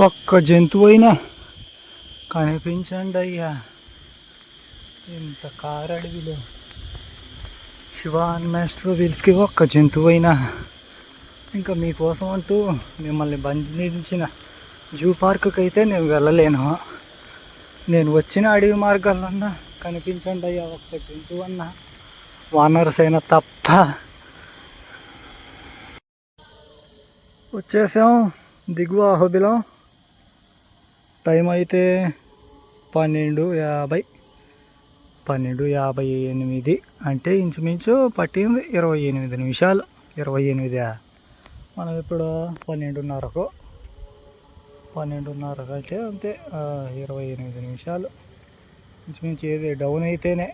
ఒక్క జంతువు అయినా కనిపించండి అయ్యా. ఇంత కారు అడవిలో శివాన్ మాస్టర్ వీల్స్కి ఒక్క జంతువు అయినా ఇంకా మీకోసం అంటూ మిమ్మల్ని బంధించిన జూ పార్కుకి అయితే నేను వెళ్ళలేను. నేను వచ్చిన అడవి మార్గాలన్నా కనిపించండి అయ్యా. ఒక్క జంతువు అన్నా వానర్స్ అయినా తప్ప. వచ్చేసాం. దిగువ అహోబిలం. టైం అయితే పన్నెండు యాభై పన్నెండు యాభై ఎనిమిది అంటే ఇంచుమించు పట్టింది ఇరవై ఎనిమిది నిమిషాలు ఇరవై ఎనిమిది మనం ఇప్పుడు పన్నెండున్నరకు పన్నెండున్నరకు అంటే అంతే ఇరవై ఎనిమిది నిమిషాలు. ఇంచుమించు ఏది డౌన్ అయితేనే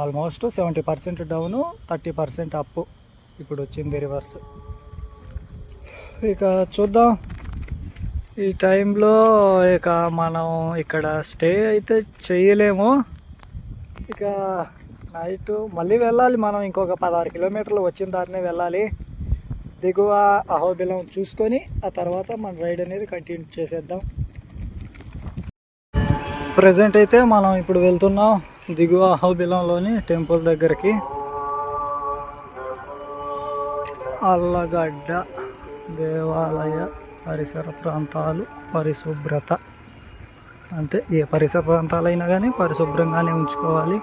almost seventy percent down thirty percent అప్పు. ఇప్పుడు వచ్చింది రివర్స్. ఇక చూద్దాం. ఈ టైంలో ఇక మనం ఇక్కడ స్టే అయితే చేయలేము. ఇక నైట్ మళ్ళీ వెళ్ళాలి మనం ఇంకొక పదహారు కిలోమీటర్లు వచ్చిన దారినే వెళ్ళాలి. దిగువ అహోబిలం చూసుకొని ఆ తర్వాత మన రైడ్ అనేది కంటిన్యూ చేసేద్దాం. ప్రజెంట్ అయితే మనం ఇప్పుడు వెళ్తున్నాం దిగువ అహోబిలంలోని టెంపుల్ దగ్గరికి. అల్లగడ్డ దేవాలయ పరిసర ప్రాంతాలు పరిశుభ్రత. అంటే ఏ పరిసర ప్రాంతాలైనా కానీ పరిశుభ్రంగానే ఉంచుకోవాలి.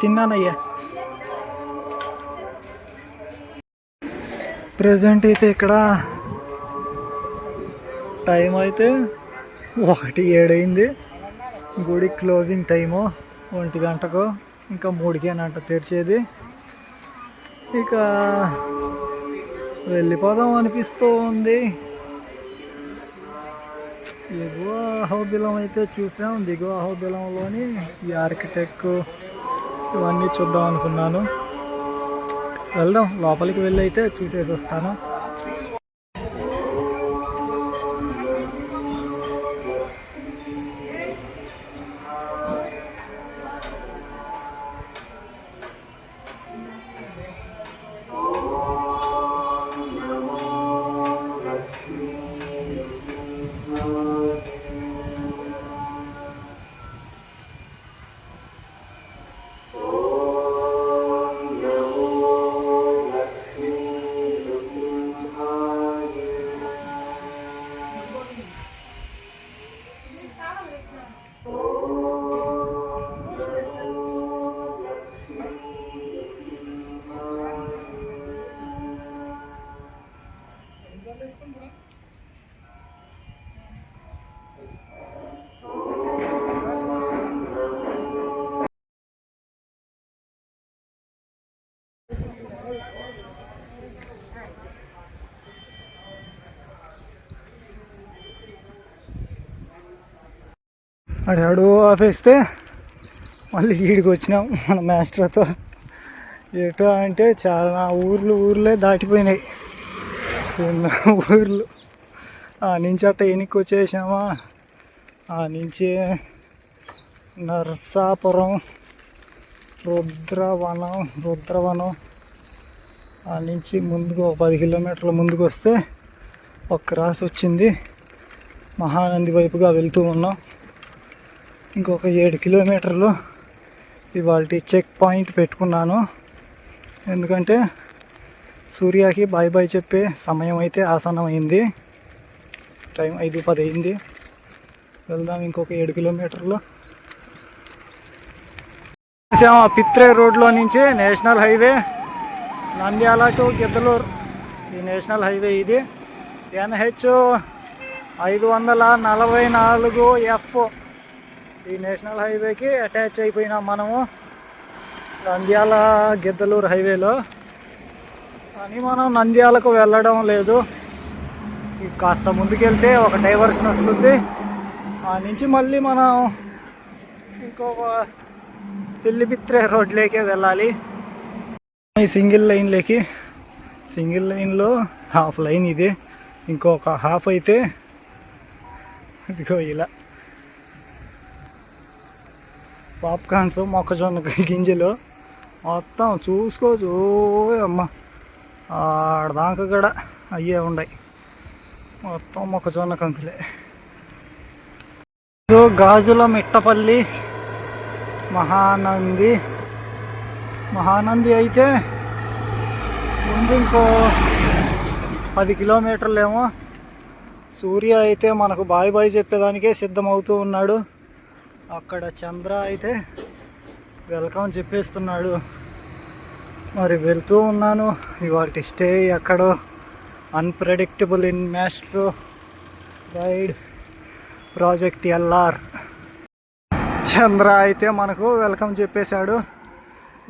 తిన్నానయ్యా. ప్రజెంట్ అయితే ఇక్కడ టైం అయితే ఒకటి ఏడైంది. గుడి క్లోజింగ్ టైము. ఒంటి గంటకు ఇంకా మూడుకేనంట తెరిచేది. ఇక వెళ్ళిపోదాం అనిపిస్తూ ఉంది ఎగువ అహోబిలం అయితే చూసాం. దిగువ అహోబిలంలోని ఈ ఇవన్నీ చూద్దాం అనుకున్నాను. వెళ్దాం లోపలికి వెళ్ళి అయితే చూసేసి వస్తాను అడాడు ఆపేస్తే మళ్ళీ ఈడికి వచ్చినాం మన మాస్టర్తో. ఎటు అంటే చాలా ఊర్లు ఊర్లే దాటిపోయినాయి. ఊర్లు. ఆ నుంచి అట్ట ఎనికి వచ్చేసామా ఆ నుంచి నర్సాపురం రుద్రవనం రుద్రవనం ఆ నుంచి ముందుకు ఒక పది కిలోమీటర్ల ముందుకు వస్తే ఒక క్రాస్ వచ్చింది. మహానంది వైపుగా వెళ్తూ ఉన్నాం. ఇంకొక ఏడు కిలోమీటర్లు ఇవాళ చెక్ పాయింట్ పెట్టుకున్నాను. ఎందుకంటే సూర్యకి బాయ్ బాయ్ చెప్పే సమయం అయితే ఆసన్నమైంది. టైం ఐదు పది అయింది. వెళ్దాం ఇంకొక ఏడు కిలోమీటర్లు. ఆ పిత్రే రోడ్లో నుంచి national highway Nandyal to Giddalur. ఈ నేషనల్ హైవే ఇది. ఎన్హెచ్ ఐదు వందల నలభై నాలుగు ఎఫ్. ఈ నేషనల్ హైవేకి అటాచ్ అయిపోయినాం మనము. నంద్యాల గిద్దలూరు హైవేలో. కానీ మనం నంద్యాలకు వెళ్ళడం లేదు. కాస్త ముందుకెళ్తే ఒక డైవర్షన్ వస్తుంది. ఆ నుంచి మళ్ళీ మనం ఇంకొక పిల్లిపిత్రే రోడ్లేకే వెళ్ళాలి. ఈ సింగిల్ లైన్లోకి సింగిల్ లైన్లో హాఫ్ లైన్ ఇది. ఇంకొక హాఫ్ అయితే ఇదిగో ఇలా. పాప్కార్న్స్ మొక్కజొన్న గింజలు మొత్తం చూసుకోవచ్చు అమ్మ. ఆడదాకా కూడా అయ్యే ఉన్నాయి. మొత్తం మొక్కజొన్న కంకులే. ఇదో గాజుల మిట్టపల్లి మహానంది మహానంది అయితే ముందు ఇంకో పది కిలోమీటర్లేమో. సూర్య అయితే మనకు బాయ్ బాయ్ చెప్పేదానికే సిద్ధమవుతూ ఉన్నాడు. అక్కడ చంద్ర అయితే వెల్కమ్ చెప్పేస్తున్నాడు. మరి వెళ్తూ ఉన్నాను. ఇవాళ స్టే ఎక్కడో unpredictable in maestro ride project LR Chandra అయితే మనకు వెల్కమ్ చెప్పేశాడు.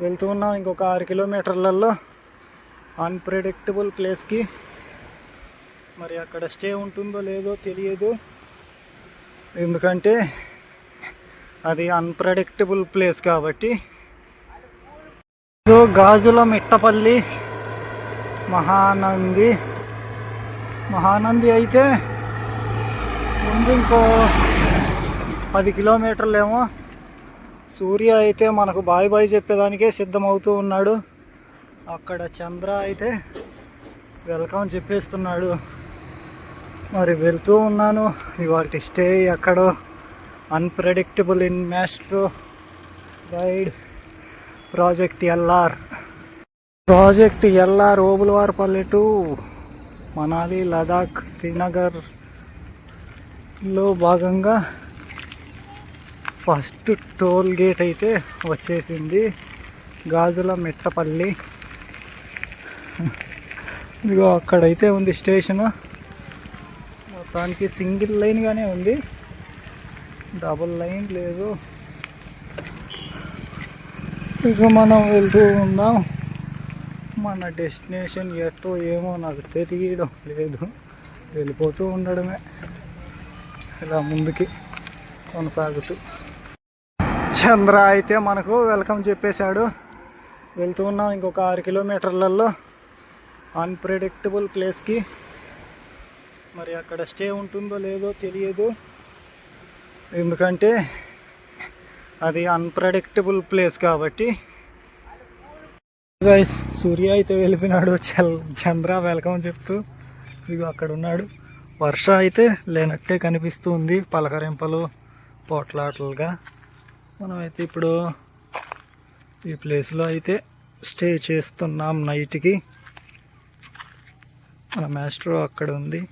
వెళ్తూ ఉన్నాం ఇంకొక ఆరు కిలోమీటర్లలో. అన్ప్రెడిక్టబుల్ ప్లేస్కి మరి అక్కడ స్టే ఉంటుందో లేదో తెలియదు. ఎందుకంటే అది అన్ప్రెడిక్టబుల్ ప్లేస్ కాబట్టి. గాజుల మిట్టపల్లి మహానంది. మహానంది అయితే ముందు ఇంకో పది కిలోమీటర్లేమో సూర్య అయితే మనకు బాయ్ బాయ్ చెప్పేదానికే సిద్ధమవుతూ ఉన్నాడు. అక్కడ చంద్ర అయితే వెల్కమ్ చెప్పేస్తున్నాడు. మరి వెళ్తూ ఉన్నాను. ఇవాటి స్టే ఎక్కడో unpredictable in maestro ride project LR project LR Obulvar to Manali Ladakh శ్రీనగర్లో భాగంగా ఫస్ట్ టోల్ గేట్ అయితే వచ్చేసింది. గాజుల మిట్టపల్లి. ఇదిగో అక్కడైతే ఉంది స్టేషను. మొత్తానికి సింగిల్ లైన్గానే ఉంది. డబుల్ లైన్ లేదు. ఇక మనం వెళ్తూ ఉందాం మన డెస్టినేషన్ ఎట్టో ఏమో నాకు తెలియడం లేదు. వెళ్ళిపోతూ ఉండడమే. ఇలా ముందుకి కొనసాగుతూ. చంద్ర అయితే మనకు వెల్కమ్ చెప్పేశాడు. వెళ్తూ ఉన్నాం ఇంకొక ఆరు కిలోమీటర్లలో. అన్ప్రెడిక్టబుల్ ప్లేస్కి మరి అక్కడ స్టే ఉంటుందో లేదో తెలియదు. ఎందుకంటే అది అన్ప్రెడిక్టబుల్ ప్లేస్ కాబట్టి. గైస్ సూర్య అయితే వెళ్ళిపోయినాడు. చల్ చంద్ర వెల్కమ్ చెప్తూ ఇదిగో అక్కడ ఉన్నాడు. వర్ష అయితే లేనట్టే కనిపిస్తుంది పలకరింపలు పోట్లాటలుగా. మనమైతే ఇప్పుడు ఈ ప్లేస్లో అయితే స్టే చేస్తున్నాం నైట్కి. మన మాస్టర్ అక్కడ ఉంది.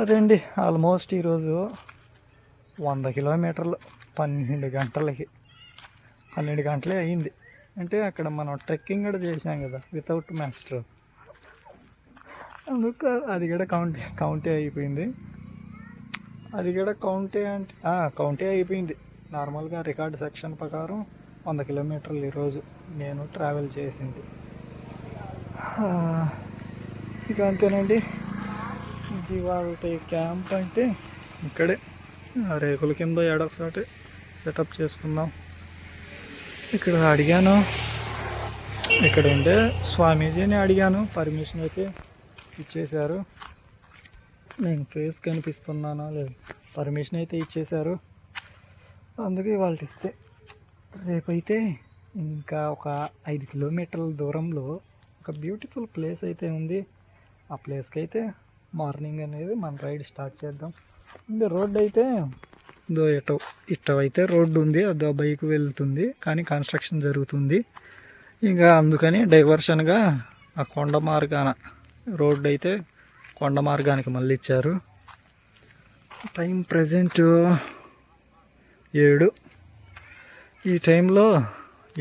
అదే అండి ఆల్మోస్ట్ ఈరోజు వంద కిలోమీటర్లు పన్నెండు గంటలకి. పన్నెండు గంటలే అయింది. అంటే అక్కడ మనం ట్రెక్కింగ్ కూడా చేసాం కదా వితౌట్ మాస్టర్. అది కూడా కౌంటే కౌంటే అయిపోయింది. అది కూడా కౌంటే అంటే కౌంటే అయిపోయింది. నార్మల్గా రికార్డ్ సెక్షన్ ప్రకారం వంద కిలోమీటర్లు ఈరోజు నేను ట్రావెల్ చేసింది. ఇక అంతేనండి. ఇది క్యాంప్ అంటే ఇక్కడే రేకుల కింద ఏడొకసారి సెటప్ చేసుకుందాం. ఇక్కడ అడిగాను. ఇక్కడ ఉండే స్వామీజీని అడిగాను. పర్మిషన్ అయితే ఇచ్చేశారు. నేను ఫేస్ కనిపిస్తున్నానా లేదు. పర్మిషన్ అయితే ఇచ్చేశారు. అందుకే వాళ్ళు ఇస్తే. రేపైతే ఇంకా ఒక ఐదు కిలోమీటర్ల దూరంలో ఒక బ్యూటిఫుల్ ప్లేస్ అయితే ఉంది. ఆ ప్లేస్కి అయితే మార్నింగ్ అనేది మన రైడ్ స్టార్ట్ చేద్దాం. ఇంకా రోడ్ అయితే దో ఎటో ఇటవైతే రోడ్డు ఉంది. అదో బైక్ వెళ్తుంది. కానీ కన్స్ట్రక్షన్ జరుగుతుంది. ఇంకా అందుకని డైవర్షన్గా ఆ కొండ మార్గాన రోడ్డు అయితే కొండ మార్గానికి మళ్ళీ ఇచ్చారు టైం ప్రజెంట్ ఏడు. ఈ టైంలో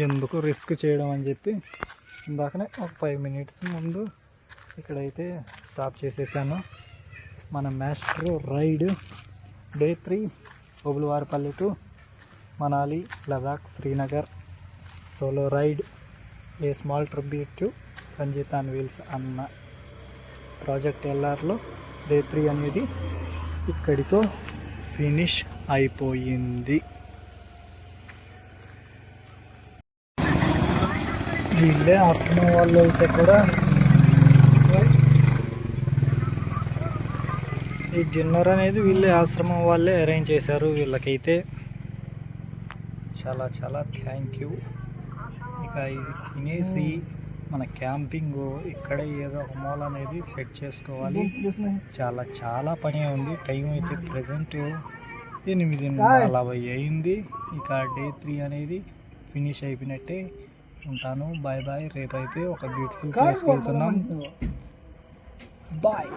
ఎందుకు రిస్క్ చేయడం అని చెప్పి ఇందాకనే ఒక ఫైవ్ మినిట్స్ ముందు ఇక్కడైతే స్టాప్ చేసేసాను. మన master ride day three Obulavaripalli to Manali Ladakh Srinagar solo ride a small tribute to Ranjith and wheels అన్న ప్రాజెక్ట్ ఎల్ఆర్లో డే త్రీ అనేది ఇక్కడితో ఫినిష్ అయిపోయింది. వీళ్ళే ఆశ్రమం వాళ్ళు అయితే కూడా ఈ డిన్నర్ అనేది వీళ్ళే ఆశ్రమం వాళ్ళే అరేంజ్ చేశారు వీళ్ళకైతే. చాలా చాలా థ్యాంక్ యూ. ఇక ఇది తినేసి మన క్యాంపింగ్ ఇక్కడ ఏదో ఒక మూల అనేది సెట్ చేసుకోవాలి. చాలా చాలా పని ఉంది. టైం అయితే ప్రజెంట్ ఎనిమిది నలభై అయింది. ఇక డే త్రీ అనేది ఫినిష్ అయిపోయినట్టే ఉంటాను. బాయ్ బాయ్ రేపైతే ఒక బ్యూటిఫుల్ ప్లేస్కి వెళ్తున్నాం. బాయ్